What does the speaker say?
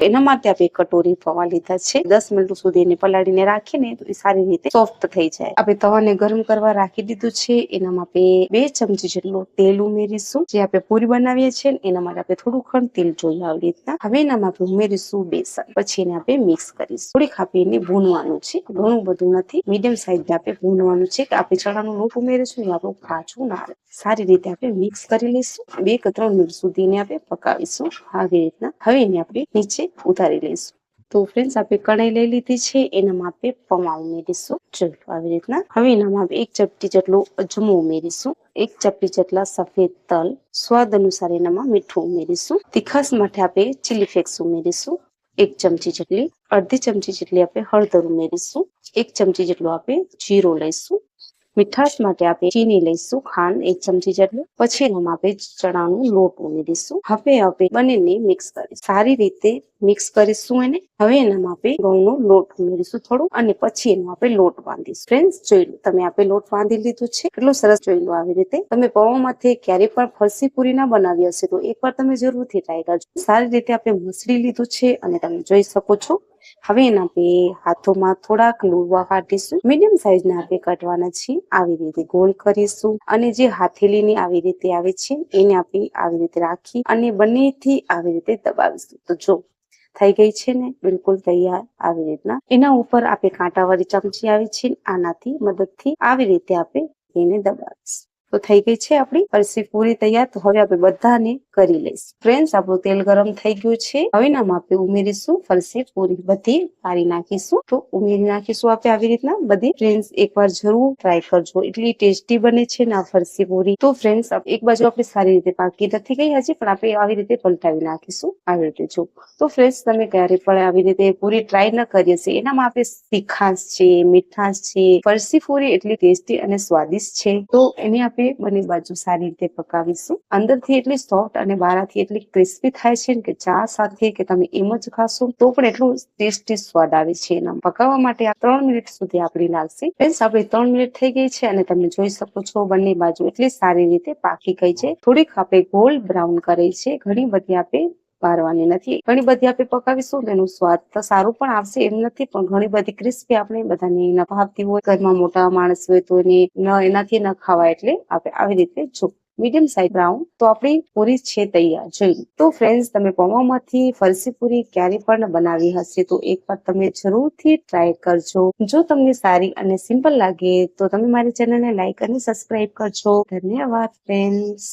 એના માટે આપણે કટોરી પૌવા લીધા છે. દસ મિનિટ સુધી એને પલાળીને રાખીને તો એ સારી રીતે સોફ્ટ થઈ જાય. આપણે તવાને ગરમ કરવા રાખી દીધું છે. એનામાં આપણે બે ચમચી જેટલું તેલ ઉમેરીશું. જે આપણે પૂરી બનાવીએ છીએ એના માટે આપણે થોડું ખંડ તેલ જોઈએ આવી રીતના. હવે એનામાં આપણે ઉમેરીશું બેસન. પછી એને આપણે મિક્સ કરીશું. થોડીક આપણે એને ભૂનવાનું છે. ઘણું બધું નથી. મીડિયમ સાઈઝ આપણે ભૂનવાનું છે. કે આપણે ચણાનો લોટ ઉમેરીશું ને આપણું કાચું ના આવે સારી રીતે આપણે મિક્સ કરી લઈશું. બે કે ત્રણ મિનિટ સુધી એને આપણે પકાવીશું. આવી રીતના. હવે એને આપણે નીચે ઉતારી લઈશું. તો ફ્રેન્ડ્સ આપણે કઢાઈ લઈ લીધી છે એનામાં આપણે પૌવા ઉમેરીશું. ચલો, આવી રીતના. હવે એનામાં આપણે એક ચપટી જેટલો અજમો ઉમેરીશું. એક ચપટી જેટલા સફેદ તલ. સ્વાદ અનુસાર એનામાં મીઠું ઉમેરીશું. તીખાસ માટે આપણે ચીલી ફ્લેક્સ ઉમેરીશું. એક ચમચી જેટલી, અડધી ચમચી જેટલી આપણે હળદર ઉમેરીશું. એક ચમચી જેટલું આપણે જીરો લઈશું. મીઠાશ માટે આપણે ચીની લઈશું, ખાંડ એક ચમચી જેટલું. પછી એમાં આપણે ચણાનો લોટ ઉમેરીશું હવે આપણે બંનેને મિક્સ કરીશું. સારી રીતે મિક્સ કરીશું એને. હવે એનામાં આપણે ઘઉંનો લોટ ઉમેરીશું થોડું અને પછી એનો આપણે લોટ બાંધીશું. ફ્રેન્ડ્સ જોઈ લો, તમે આપણે લોટ બાંધી લીધું છે. કેટલો સરસ જોઈ લો આવી રીતે. તમે પૌવામાંથી ક્યારેય પણ ફરસી પૂરી ના બનાવી હશે તો એકવાર તમે જરૂરથી ટ્રાય કરજો. સારી રીતે આપણે મસળી લીધું છે અને તમે જોઈ શકો છો. હવે એના બે હાથોમાં થોડાક લુવા કાઢીશું. મીડિયમ સાઈઝના આપણે કાઢવાના છે આવી રીતે ગોળ કરીશું અને જે હાથેલીની આવી રીતે આવે છે એને આપણે આવી રીતે રાખી અને બંનેથી આવી રીતે દબાવીશું. તો જો, થઈ ગઈ છે ને? બિલકુલ તૈયાર. આવી રીતના. એના ઉપર આપણે કાંટાવાળી ચમચી આવી છે આનાથી મદદથી આવી રીતે આપણે એને દબાવીશું. તો થઈ ગઈ છે આપણી ફરસી પૂરી તૈયાર. હવે આપણે બધાને કરી લઈશું. ફ્રેન્ડ્સ, આપણું તેલ ગરમ થઈ ગયું છે. હવે નામ આપણે ઉમેરીશું ફરસી પૂરી. બધી પારી નાખીશું. તો ઉમેરી નાખીશું આપણે આવી રીતના. બધી ફ્રેન્ડ્સ, એકવાર જરૂર ટ્રાય કરજો. એટલી ટેસ્ટી બને છે ને ફરસી પૂરી. તો ફ્રેન્ડ્સ એક બાજુ આપણે સારી રીતે પાકી નથી ગઈ હજી, પણ આપણે આવી રીતે પલટાવી નાખીશું. આવી રીતે જો. તો ફ્રેન્ડ્સ, તમે ક્યારે પણ આવી રીતે પૂરી ટ્રાય ન કરી હશે. એનામાં આપણે તીખાશ છે, મીઠાશ છે. ફરસી પૂરી એટલી ટેસ્ટી અને સ્વાદિષ્ટ છે. તો એને આપણે બંને બાજુ સારી રીતે પકાવીશું. અંદરથી એટલી સોફ્ટ અને બહારથી એટલી ક્રિસ્પી થાય છે કે ચા સાથે કે તમે એમ જ ખાશો, તો પણ એટલું ટેસ્ટી સ્વાદ આવે છે એના. પકાવવા માટે આ ત્રણ મિનિટ સુધી આપણી લાગશે ફ્રેન્ડ્સ આપણી ત્રણ મિનિટ થઈ ગઈ છે અને તમે જોઈ શકો છો બંને બાજુ એટલી સારી રીતે પાકી ગઈ છે. થોડીક આપણે ગોલ્ડ બ્રાઉન કરી છે, ઘણી બધી આપણે પારવાની નથી. ઘણી બધી આપણે પકાવીશું તો એનું સ્વાદ તો સારું પણ આવશે એમ નથી, પણ ઘણી બધી ક્રિસ્પી આપણે બધાને ન ભાવતી હોય. ઘરમાં મોટા માણસ હોય તો એને ન, એનાથી ન ખાવાય એટલે આપણે આવી રીતે જો મીડિયમ સાઈઝ બ્રાઉન તો આપણી પૂરી છે તૈયાર. જોઈ તો ફ્રેન્ડ્સ તમે પૌવામાંથી ફરસી પૂરી ક્યારે પણ બનાવી હશે તો એકવાર તમે જરૂરથી ટ્રાય કરજો. જો તમને સારી અને સિમ્પલ લાગે તો તમે મારી ચેનલને લાઈક અને સબસ્ક્રાઇબ કરજો. ધન્યવાદ ફ્રેન્ડ્સ